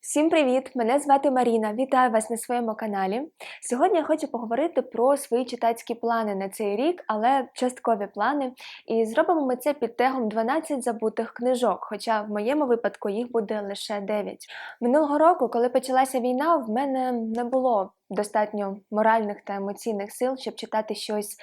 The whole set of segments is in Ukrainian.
Всім привіт! Мене звати Маріна. Вітаю вас на своєму каналі. Сьогодні я хочу поговорити про свої читацькі плани на цей рік, але часткові плани. І зробимо ми це під тегом 12 забутих книжок, хоча в моєму випадку їх буде лише 9. Минулого року, коли почалася війна, в мене не було достатньо моральних та емоційних сил, щоб читати щось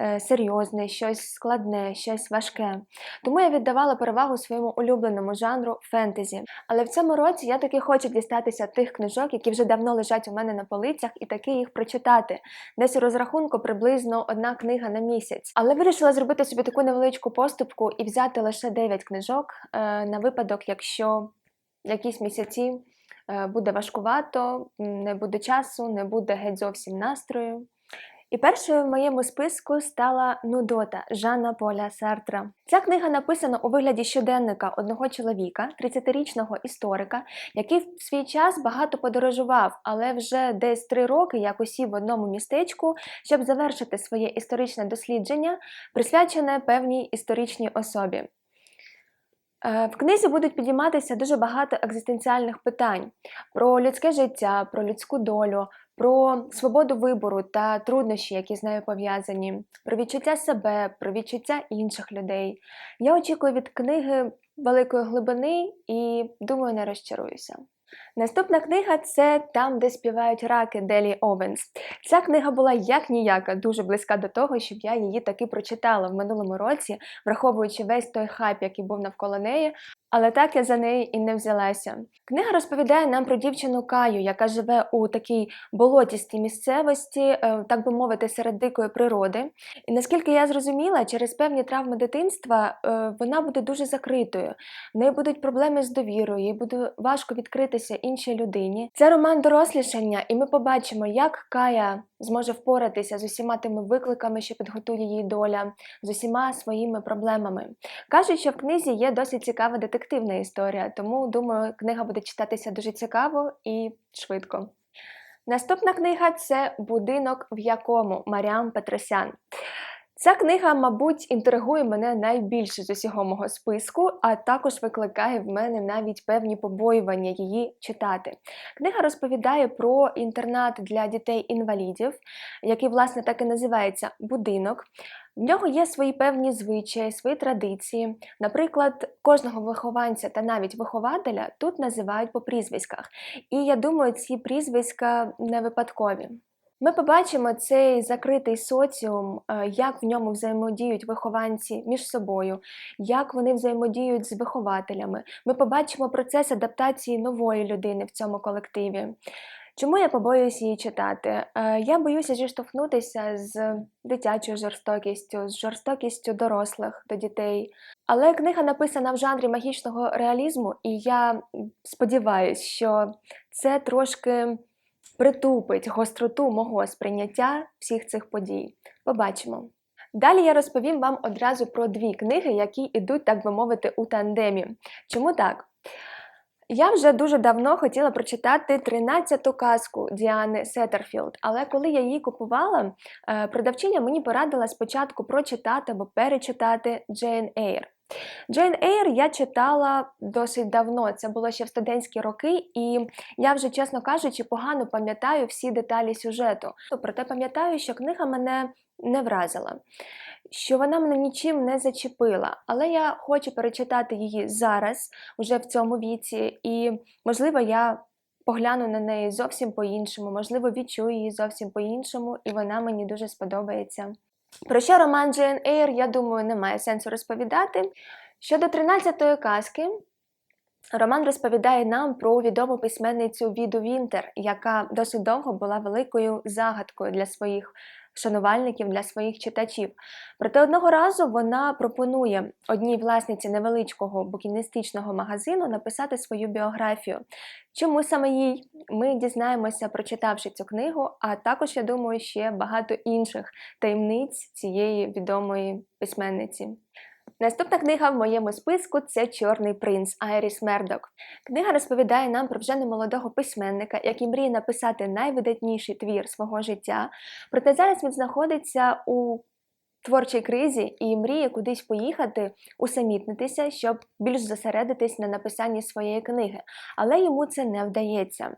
е, серйозне, щось складне, щось важке. Тому я віддавала перевагу своєму улюбленому жанру фентезі. Але в цьому році я таки хочу дістатися тих книжок, які вже давно лежать у мене на полицях, і таки їх прочитати. Десь у розрахунку приблизно одна книга на місяць. Але вирішила зробити собі таку невеличку поступку і взяти лише 9 книжок е, на випадок, якщо якісь місяці буде важкувато, не буде часу, не буде геть зовсім настрою. І першою в моєму списку стала Нудота Жанна Поля Сартра. Ця книга написана у вигляді щоденника одного чоловіка, 30-річного історика, який в свій час багато подорожував, але вже десь три роки як усів в одному містечку, щоб завершити своє історичне дослідження, присвячене певній історичній особі. Е, В книзі будуть підійматися дуже багато екзистенціальних питань про людське життя, про людську долю, про свободу вибору та труднощі, які з нею пов'язані, про відчуття себе, про відчуття інших людей. Я очікую від книги великої глибини і думаю, не розчаруюся. Наступна книга це Там, де співають раки Делі Овенс. Ця книга була як ніяка, дуже близька до того, щоб я її таки прочитала в минулому році, враховуючи весь той хайп, який був навколо неї. Але так я за неї і не взялася. Книга розповідає нам про дівчину Каю, яка живе у такій болотістій місцевості, е, так би мовити, серед дикої природи. І наскільки я зрозуміла, через певні травми дитинства е, вона буде дуже закритою. В неї будуть проблеми з довірою, їй буде важко відкритися іншій людині. Це роман дорослішання, і ми побачимо, як Кая зможе впоратися з усіма тими викликами, що підготує їй доля, з усіма своїми проблемами. Кажуть, що в книзі є досить цікава детективна історія, тому думаю, книга буде читатися дуже цікаво і швидко. Наступна книга це Будинок, в якому Маріам Петросян. Ця книга, мабуть, інтригує мене найбільше з усього мого списку, а також викликає в мене навіть певні побоювання її читати. Книга розповідає про інтернат для дітей-інвалідів, який, власне, так і називається будинок. В нього є свої певні звичаї, свої традиції. Наприклад, кожного вихованця та навіть вихователя тут називають по прізвиськах. І я думаю, ці прізвиська не випадкові. Ми побачимо цей закритий соціум, е, як в ньому взаємодіють вихованці між собою, як вони взаємодіють з вихователями. Ми побачимо процес адаптації нової людини в цьому колективі. Чому я побоююсь її читати? Е, Я боюся зіштовхнутися з дитячою жорстокістю, з жорстокістю дорослих до дітей. Але книга написана в жанрі магічного реалізму, і я сподіваюся, що це трошки притупить гостроту мого сприйняття всіх цих подій. Побачимо. Далі я розповім вам одразу про дві книги, які йдуть, так би мовити, у тандемі. Чому так? Я вже дуже давно хотіла прочитати 13-ту казку Діани Сеттерфілд, але коли я її купувала, е, продавчиня мені порадила спочатку прочитати або перечитати Джейн Ейр. Джейн Ейр я читала досить давно, це було ще в студентські роки, і я вже, чесно кажучи, погано пам'ятаю всі деталі сюжету. Проте пам'ятаю, що книга мене не вразила, що вона мене нічим не зачепила. Але я хочу перечитати її зараз, уже в цьому віці, і, можливо, я погляну на неї зовсім по-іншому, можливо, відчую її зовсім по-іншому, і вона мені дуже сподобається. Про що роман Джейн Ейр, я думаю, немає сенсу розповідати. Щодо 13-ї казки, роман розповідає нам про відому письменницю Віду Вінтер, яка досить довго була великою загадкою для своїх шанувальників, для своїх читачів. Проте одного разу вона пропонує одній власниці невеличкого букіністичного магазину написати свою біографію. Чому саме їй? Ми дізнаємося, прочитавши цю книгу, а також, я думаю, ще багато інших таємниць цієї відомої письменниці. Наступна книга в моєму списку це Чорний принц Айріс Мердок. Книга розповідає нам про вже немолодого письменника, який мріє написати найвидатніший твір свого життя. Проте зараз він знаходиться у творчій кризі і мріє кудись поїхати, усамітнитися, щоб більш зосередитись на написанні своєї книги, але йому це не вдається.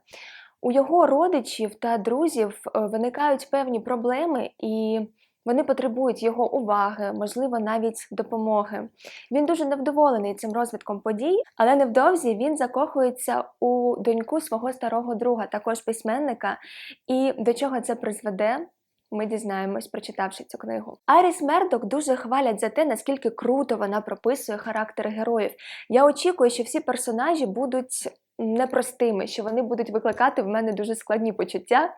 У його родичів та друзів е, виникають певні проблеми, і вони потребують його уваги, можливо, навіть допомоги. Він дуже невдоволений цим розвитком подій, але невдовзі він закохується у доньку свого старого друга, також письменника. І до чого це призведе? Ми дізнаємось, прочитавши цю книгу. Айріс Мердок дуже хвалять за те, наскільки круто вона прописує характери героїв. Я очікую, що всі персонажі будуть непростими, що вони будуть викликати в мене дуже складні почуття,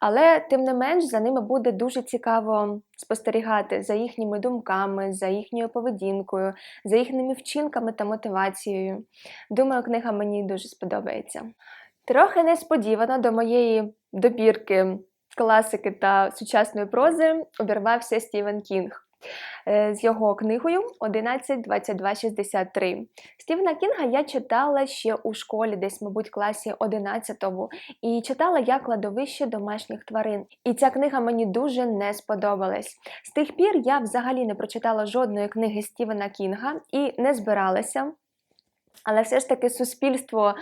але тим не менш за ними буде дуже цікаво спостерігати за їхніми думками, за їхньою поведінкою, за їхніми вчинками та мотивацією. Думаю, книга мені дуже сподобається. Трохи несподівано до моєї добірки класики та сучасної прози обірвався Стівен Кінг. Е, з його книгою 11.22.63. Стівена Кінга я читала ще у школі, десь, мабуть, класі 11-му, і читала я кладовище домашніх тварин. І ця книга мені дуже не сподобалась. З тих пір я взагалі не прочитала жодної книги Стівена Кінга і не збиралася. Але все ж таки суспільство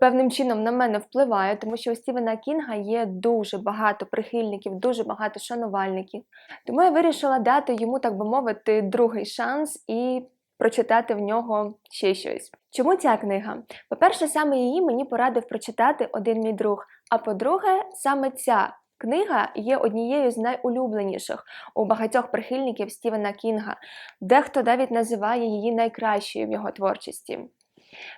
певним чином на мене впливає, тому що у Стівена Кінга є дуже багато прихильників, дуже багато шанувальників. Тому я вирішила дати йому, так би мовити, другий шанс і прочитати в нього ще щось. Чому ця книга? По-перше, саме її мені порадив прочитати один мій друг. А по-друге, саме ця книга є однією з найулюбленіших у багатьох прихильників Стівена Кінга. Дехто навіть називає її найкращою в його творчості.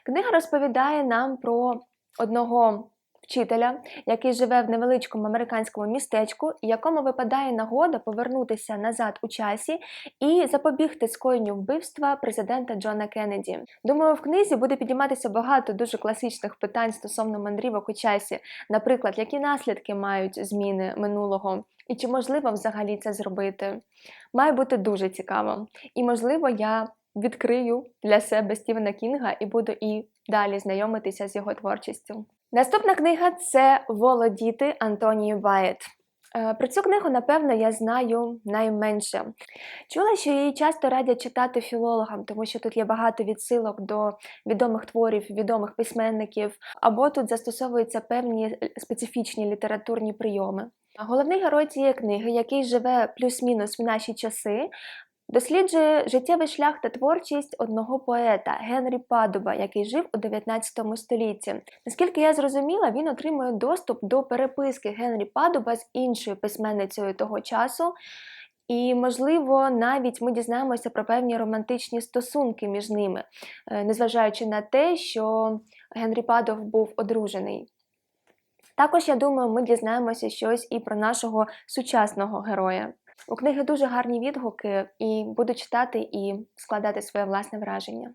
Книга розповідає нам про одного вчителя, який живе в невеличкому американському містечку, якому випадає нагода повернутися назад у часі і запобігти скоєнню вбивства президента Джона Кеннеді. Думаю, в книзі буде підійматися багато дуже класичних питань стосовно мандрівок у часі, наприклад, які наслідки мають зміни минулого. І чи можливо взагалі це зробити? Має бути дуже цікаво. І, можливо, я відкрию для себе Стівена Кінга і буду і далі знайомитися з його творчістю. Наступна книга це Володіти Антонії Байет. Е, про цю книгу, напевно, я знаю найменше. Чула, що її часто радять читати філологам, тому що тут є багато відсилок до відомих творів, відомих письменників, або тут застосовуються певні специфічні літературні прийоми. Головний герой цієї книги, який живе плюс-мінус в наші часи, Досліджує життєвий шлях та творчість одного поета Генрі Падуба, який жив у 19 столітті. Наскільки я зрозуміла, він отримує доступ до переписки Генрі Падуба з іншою письменницею того часу. І, можливо, навіть ми дізнаємося про певні романтичні стосунки між ними, е, незважаючи на те, що Генрі Падов був одружений. Також, я думаю, ми дізнаємося щось і про нашого сучасного героя. У книги дуже гарні відгуки, і буду читати і складати своє власне враження.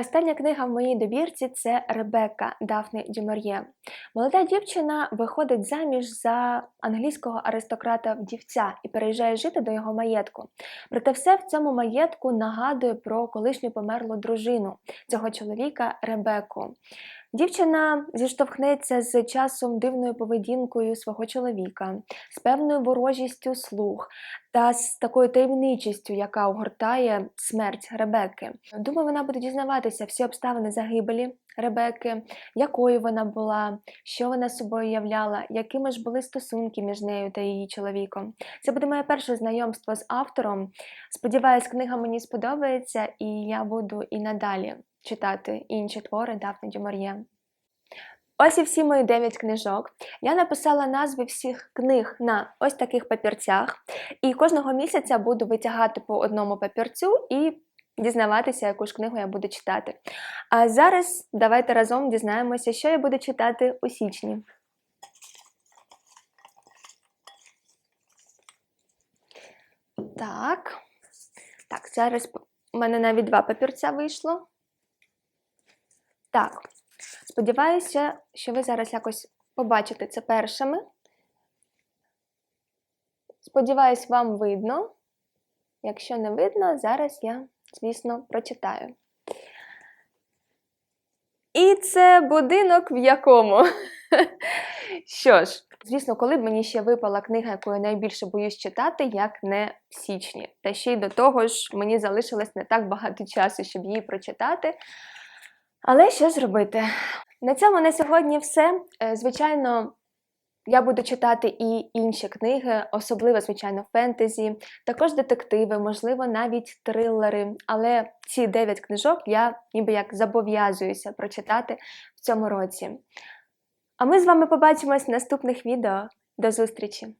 Остання книга в моїй добірці це Ребекка Дафни Дюмор'є. Молода дівчина виходить заміж за англійського аристократа вдівця і переїжджає жити до його маєтку. Проте все в цьому маєтку нагадує про колишню померлу дружину цього чоловіка Ребеку. Дівчина зіштовхнеться з часом дивною поведінкою свого чоловіка, з певною ворожістю слух та з такою таємничістю, яка огортає смерть Ребекки. Думаю, вона буде дізнаватися всі обставини загибелі Ребекки, якою вона була, що вона собою являла, якими ж були стосунки між нею та її чоловіком. Це буде моє перше знайомство з автором. Сподіваюсь, книга мені сподобається, і я буду і надалі читати інші твори Дафни Дюмар'є. Ось і всі мої 9 книжок. Я написала назви всіх книг на ось таких папірцях, і кожного місяця буду витягати по одному папірцю і дізнаватися, яку ж книгу я буду читати. А зараз давайте разом дізнаємося, що я буду читати у січні. Так. Так, зараз у мене навіть два папірця вийшло. Так, сподіваюся, що ви зараз якось побачите це першими. Сподіваюсь, вам видно. Якщо не видно, зараз я, звісно, прочитаю. І це будинок в якому. Що ж, Звісно, коли б мені ще випала книга, яку я найбільше боюсь читати, як не в січні. Та ще й до того ж, мені залишилось не так багато часу, щоб її прочитати. Але що зробити? На цьому на сьогодні все. Е, Звичайно, я буду читати і інші книги, особливо, звичайно, фентезі, також детективи, можливо, навіть трилери. Але ці дев'ять книжок я ніби як зобов'язуюся прочитати в цьому році. А ми з вами побачимось в наступних відео. До зустрічі!